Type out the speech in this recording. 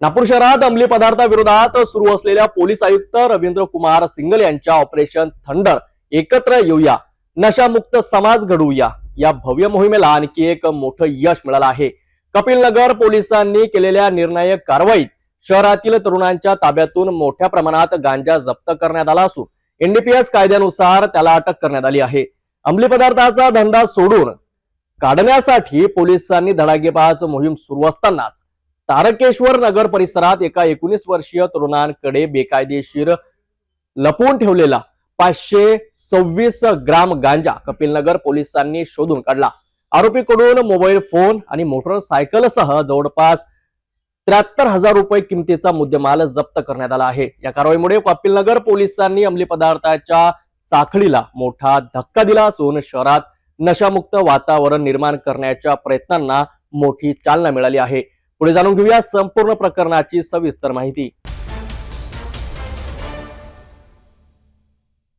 नागपूर शहरात अंमली पदार्थाविरोधात सुरू असलेल्या पोलीस आयुक्त रवींद्र कुमार सिंगल यांच्या ऑपरेशन थंडर एकत्र येऊया. नशामुक्त समाज घडवूया. या भव्य मोहिमेला आणखी एक मोठं यश मिळालं आहे. कपिल नगर पोलिसांनी केलेल्या निर्णायक कारवाईत शहरातील तरुणांच्या ताब्यातून मोठ्या प्रमाणात गांजा जप्त करण्यात आला असून एनडीपीएस कायद्यानुसार त्याला अटक करण्यात आली आहे. अंमली पदार्थाचा धंदा सोडून काढण्यासाठी पोलिसांनी धडाकेबाज मोहीम सुरू असतानाच तारकेश्वर नगर परिसरात एका एकोणीस वर्षीय तरुणांकडे बेकायदेशीर लपवून ठेवलेला पाचशे सव्वीस ग्राम गांजा कपिलनगर पोलिसांनी शोधून काढला. आरोपीकडून मोबाईल फोन आणि मोटरसायकलसह जवळपास त्र्याहत्तर हजार रुपये किमतीचा मुद्देमाल जप्त करण्यात आला आहे. या कारवाईमुळे कपिलनगर पोलिसांनी अंमली पदार्थाच्या साखळीला मोठा धक्का दिला असून शहरात नशामुक्त वातावरण निर्माण करण्याच्या प्रयत्नांना मोठी चालना मिळाली आहे. पुढे जाणून घेऊया संपूर्ण प्रकरणाची सविस्तर माहिती.